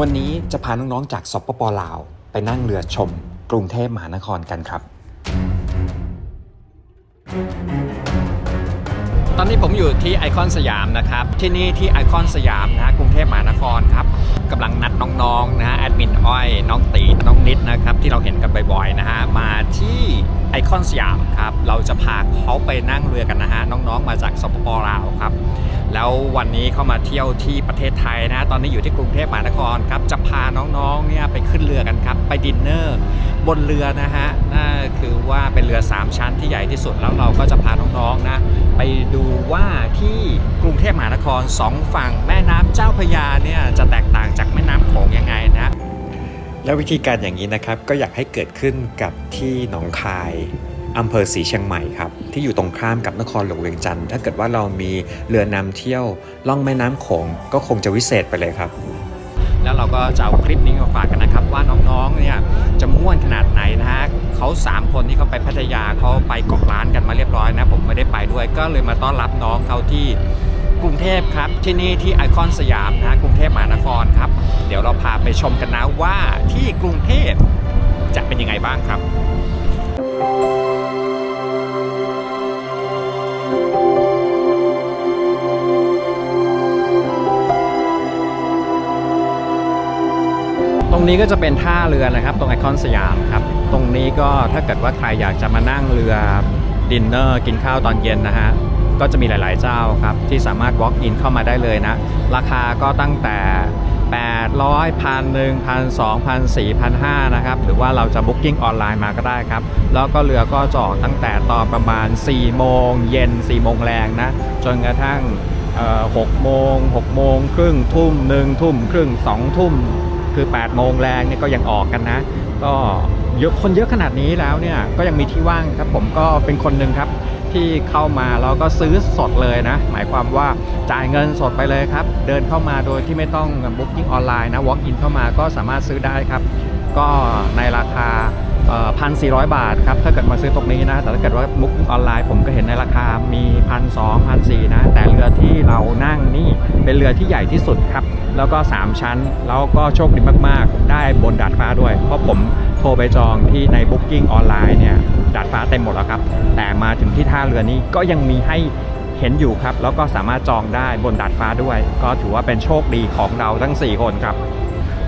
วันนี้จะพาน้องๆจากสปปลาว ไปนั่งเรือชม กรุงเทพมหานครกันครับ ตอนนี้ผมอยู่ที่ไอคอนสยามนะครับ ที่นี่ที่ไอคอนสยามนะกรุงเทพมหานครครับกำลังนัดน้องๆนะฮะแอดมินอ้อยน้องตีน้องนิดนะครับ ที่เราเห็นกันบ่อยๆนะฮะมาที่ไอคอนสยามครับ เราจะพาเขาไปนั่งเรือกันนะฮะน้องๆมาจากสปปลาวครับ แล้ววันนี้เข้ามาเที่ยวที่ประเทศไทยนะตอนนี้อยู่ที่กรุงเทพมหานครครับจะพาน้องๆเนี่ยไปขึ้นเรือกันครับ ไปดินเนอร์บนเรือนะฮะนั่นคือว่าเป็นเรือ 3 ชั้นที่ใหญ่ที่สุดแล้วเราก็จะพาน้องๆนะไปดูว่าที่กรุงเทพมหานครสองฝั่งแม่น้ำเจ้าพยาเนี่ยจะแตกต่างจากแม่น้ำโขงยังไงนะ แล้ววิธีการอย่างนี้นะครับก็อยากให้เกิดขึ้นกับที่หนองคาย อำเภอศรีเชียงใหม่ครับที่อยู่ตรงข้ามกับนครหลวงเวียงจันทร์ถ้าเกิดว่าเรามีเรือนำเที่ยวล่องแม่น้ำโขงก็คงจะวิเศษไปเลยครับ แล้วเราก็จะเอาคลิปนี้มาฝากกันนะครับ ว่าน้องๆเนี่ยจะม่วนขนาดไหนนะฮะเขา3คนที่เขาไปพัทยาเขาไปเกาะล้านกันมาเรียบร้อยนะผมไม่ได้ไปด้วยก็เลยมาต้อนรับน้องเขาที่กรุงเทพครับที่นี่ที่ไอคอนสยามนะฮะกรุงเทพมหานครครับ เดี๋ยวเราพาไปชมกันนะว่าที่กรุงเทพจะเป็นยังไงบ้างครับ ตรงนี้ก็จะเป็นท่าเรือนะครับ ตรงไอคอนสยามครับ ตรงนี้ก็ถ้าเกิดว่าใครอยากจะมานั่งเรือดินเนอร์กินข้าวตอนเย็นนะฮะก็จะมีหลาย ๆ เจ้าครับ ที่สามารถ walk in เข้ามาได้เลยนะ ราคาก็ตั้งแต่ 800พันหนึ่งพันสองพันสี่พันห้านะครับ หรือว่าเราจะ booking ออนไลน์มาก็ได้ครับ แล้วก็เรือก็จออกตั้งแต่ตอนประมาณ 4 โมงเย็น 4 โมงแรงนะ จนกระทั่งเอ่อ6โมง6โมงครึ่งทุ่มหนึ่งทุ่มครึ่ง2ทุ่มคือ 8 โมงแรงเนี่ยก็ยังออกกันนะ ก็เยอะคนเยอะขนาดนี้แล้วเนี่ยก็ยังมีที่ว่างครับผมก็เป็นคนหนึ่งครับ ที่เข้ามาเราก็ซื้อสดเลยนะ หมายความว่าจ่ายเงินสดไปเลยครับ เดินเข้ามาโดยที่ไม่ต้องบุ๊กิ้งออนไลน์นะ walk in เข้ามาก็สามารถซื้อได้ครับ ก็ในราคา พันสี่ร้อยบาทครับ ถ้าเกิดมาซื้อตรงนี้นะ แต่ถ้าเกิดว่าบุ๊กออนไลน์ผมก็เห็นในราคามีพันสองพันสี่นะ แต่เรือที่เรานั่งนี่เป็นเรือที่ใหญ่ที่สุดครับ แล้วก็ 3 ชั้น แล้วก็โชคดีมากๆ ได้บนดาดฟ้าด้วย เพราะผมโทรไปจองที่ใน Booking ออนไลน์เนี่ยดาดฟ้าเต็มหมดแล้วครับ แต่มาถึงที่ท่าเรือนี้ก็ยังมีให้เห็นอยู่ครับ แล้วก็สามารถจองได้บนดาดฟ้าด้วย ก็ถือว่าเป็นโชคดีของเราทั้ง 4 คนครับ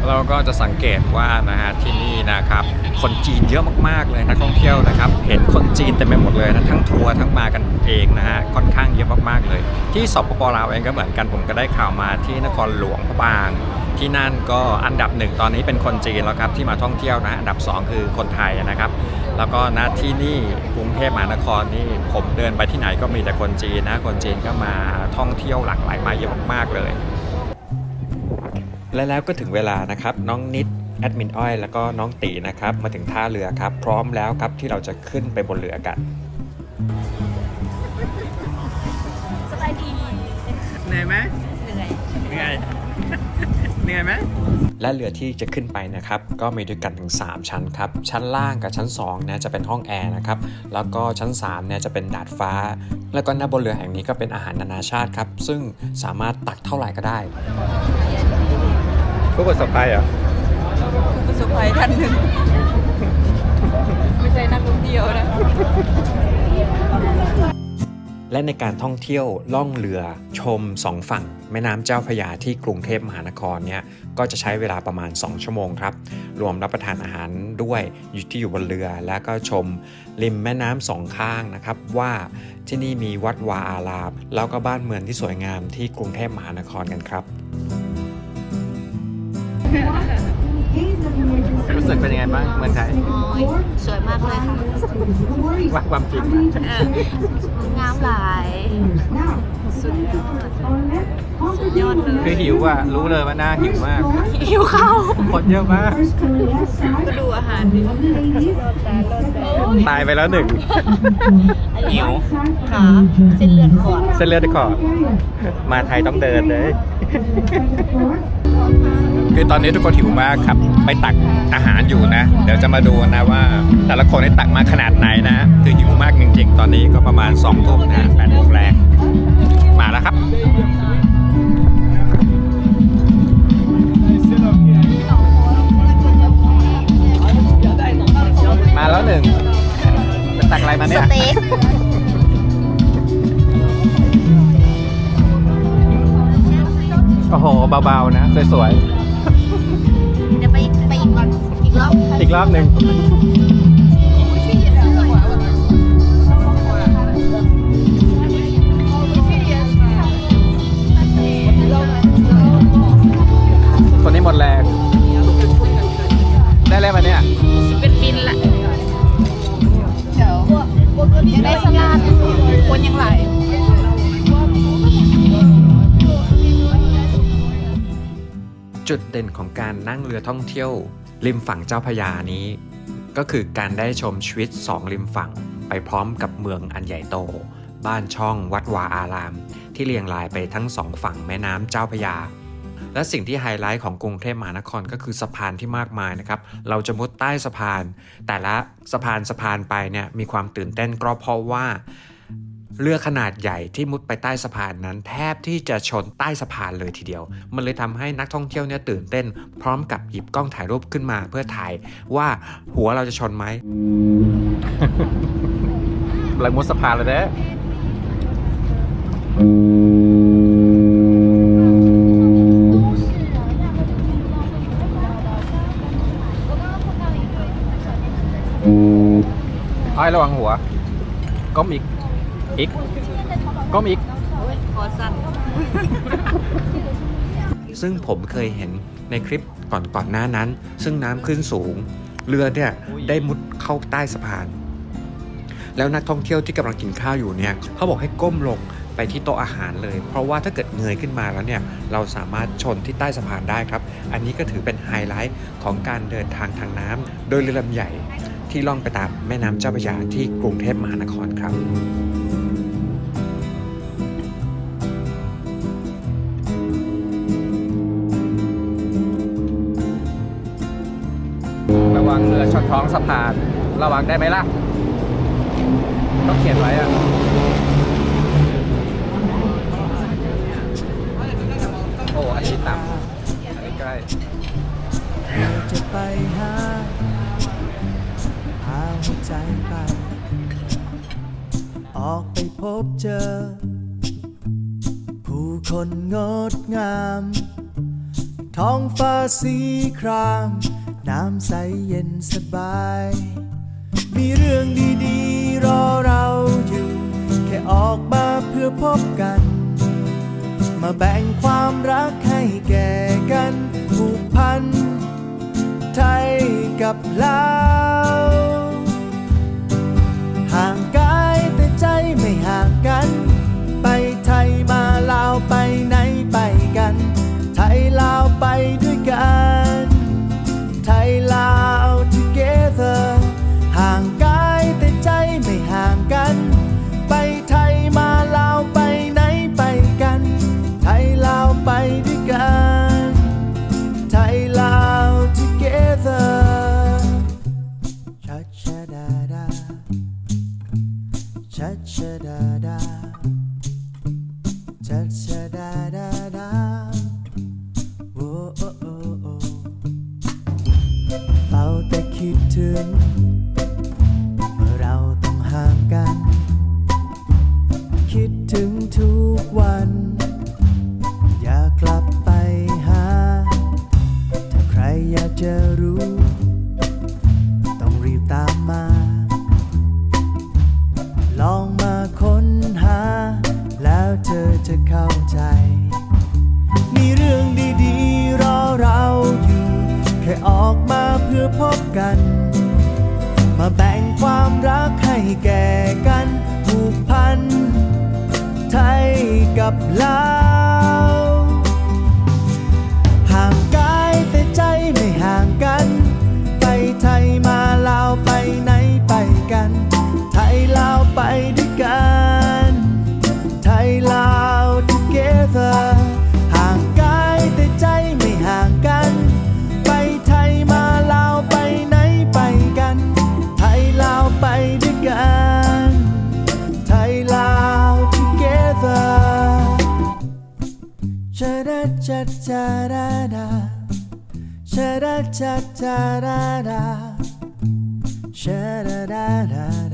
เราก็จะสังเกตว่านะฮะที่นี่นะครับคนจีนเยอะมากๆเลยนักท่องเที่ยวนะครับ เห็นคนจีนเต็มไปหมดเลยนะทั้งทัวร์ทั้งมากันเองนะฮะค่อนข้างเยอะมากๆเลย ที่สปปลาวเองก็เหมือนกันผมก็ได้ข่าวมาที่นครหลวงพระบาง ที่นั่นก็อันดับหนึ่งตอนนี้เป็นคนจีนแล้วครับที่มาท่องเที่ยวนะฮะอันดับสองคือคนไทยนะครับ แล้วก็ณที่นี่กรุงเทพมหานครนี่ผมเดินไปที่ไหนก็มีแต่คนจีนนะคนจีนก็มาท่องเที่ยวหลากหลายมาเยอะมากๆเลย และแล้วก็ถึงเวลานะครับน้องนิดแอดมินอ้อยแล้วก็น้องตีนะครับมาถึงท่าเรือครับ พร้อมแล้วครับที่เราจะขึ้นไปบนเรือกันสบายดีเหนื่อยไหมเหนื่อยเหนื่อยเหนื่อยไหมและเรือที่จะขึ้นไปนะครับ ก็มีด้วยกันถึง 3 ชั้นครับ ชั้นล่างกับชั้น2เนี่ยจะเป็นห้องแอร์นะครับ แล้วก็ชั้น3เนี่ยจะเป็นดาดฟ้า แล้วก็หน้าบนเรือแห่งนี้ก็เป็นอาหารนานาชาติครับ ซึ่งสามารถตักเท่าไหร่ก็ได้ ผู้ประสบภัยเหรอประสบภัยท่านหนึ่ง ไม่ใช่นักท่องเที่ยวนะ และในการท่องเที่ยวล่องเรือชมสองฝั่ง แม่น้ำเจ้าพระยาที่กรุงเทพมหานครเนี่ยก็จะใช้เวลาประมาณ 2 ชั่วโมงครับ รวมรับประทานอาหารด้วยอยู่ที่อยู่บนเรือ แล้วก็ชมริมแม่น้ำสองข้างนะครับ ว่าที่นี่มีวัดวาอารามแล้วก็บ้านเมืองที่สวยงามที่กรุงเทพมหานครกันครับ รู้สึกเป็นยังไงบ้างเมืองไทยโอ้ยสวยมากเลยค่ะว่าความจริงเอองามหลายสุดยอดสุดยอดเลคือยหิวอะรู้เลยว่าหน้าหิวมากหิวข้าวคนเยอะมากก็ดูอาหารดิตายไปแล้วหนึ่งหิวขาเส้นเลือดขอดเส้นเลือดในคอร์ดมาไทยต้องเดินเลยคือ ตอนนี้ทุกคนหิวมากครับ ไปตักอาหารอยู่นะ เดี๋ยวจะมาดูนะว่า แต่ละคนได้ตักมาขนาดไหนนะคือหิวมากจริงๆ ตอนนี้ก็ประมาณ2องทุ่มนะแปดโมงแรงมาแล้วครับมาแล้วหนึ่งเปตักอะไรมาเนี่ยโอ้โห เบา ๆ นะ สวย ๆ อบๆอีกรอบหนึ่งคนนี้หมดแรง ได้เลยมาเนี่ยเป็นบินละเดี๋ยวยังได้สลาดคนยังไหลจุดเด่นของการนั่งเรือท่องเที่ยว ริมฝั่งเจ้าพยานี้ ก็คือการได้ชมชีวิตสองริมฝั่ง ไปพร้อมกับเมืองอันใหญ่โต บ้านช่องวัดวาอาราม ที่เรียงรายไปทั้งสองฝั่งแม่น้ำเจ้าพยา และสิ่งที่ไฮไลท์ของกรุงเทพมหานครก็คือสะพานที่มากมายนะครับ เราจะมุดใต้สะพาน แต่ละสะพานสะพานไปเนี่ยมีความตื่นเต้นก็เพราะว่า เรือขนาดใหญ่ที่มุดไปใต้สะพานนั้น แทบที่จะชนใต้สะพานเลยทีเดียว มันเลยทำให้นักท่องเที่ยวเนี่ยตื่นเต้น พร้อมกับหยิบกล้องถ่ายรูปขึ้นมาเพื่อถ่ายว่าหัวเราจะชนไหมเลยมุดสะพานเลยเด้ออ้อยระวังหัวก้มอีก อีกก้มอีกคอสั้นซึ่งผมเคยเห็นในคลิปก่อนก่อนหน้านั้น ซึ่งน้ำขึ้นสูง เรือเนี่ยอุ้ยได้มุดเข้าใต้สะพาน แล้วนักท่องเที่ยวที่กำลังกินข้าวอยู่เนี่ยเขาบอกให้ก้มลงไปที่โต๊ะอาหารเลย เพราะว่าถ้าเกิดเงยขึ้นมาแล้วเนี่ยเราสามารถชนที่ใต้สะพานได้ครับ อันนี้ก็ถือเป็นไฮไลท์ของการเดินทางทางน้ำโดยเรือลำใหญ่ที่ล่องไปตามแม่น้ำเจ้าพระยาที่กรุงเทพมหานครครับ ระวังเรือชนท้องสะพาน ระวังได้ไหมล่ะต้องเขียนไว้อะโอ้อันนี้ต่ำอันนี้ใกล้จะไปหาพาหัวใจไป ออกไปพบเจอ ผู้คนงดงาม ท้องฟ้าสีคราม น้ำใสเย็นสบาย มีเรื่องดีๆ รอเราอยู่ แค่ออกมาเพื่อพบกัน มาแบ่งความรักให้แก่กันผูกพัน ไทยกับลาว แต่ กับ ชะชะดา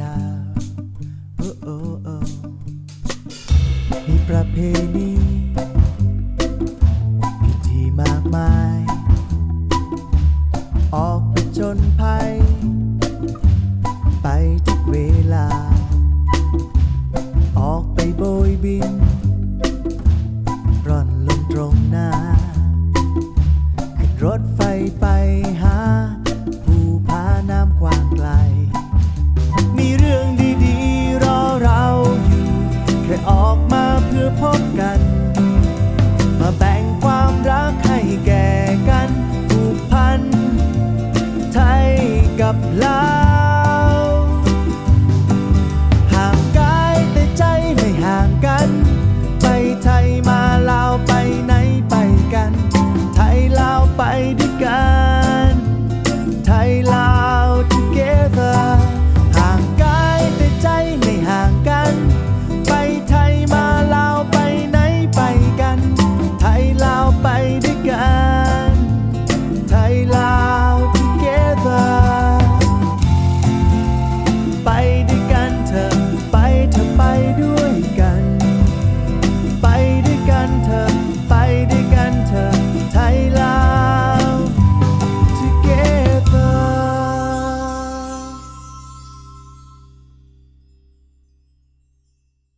ดา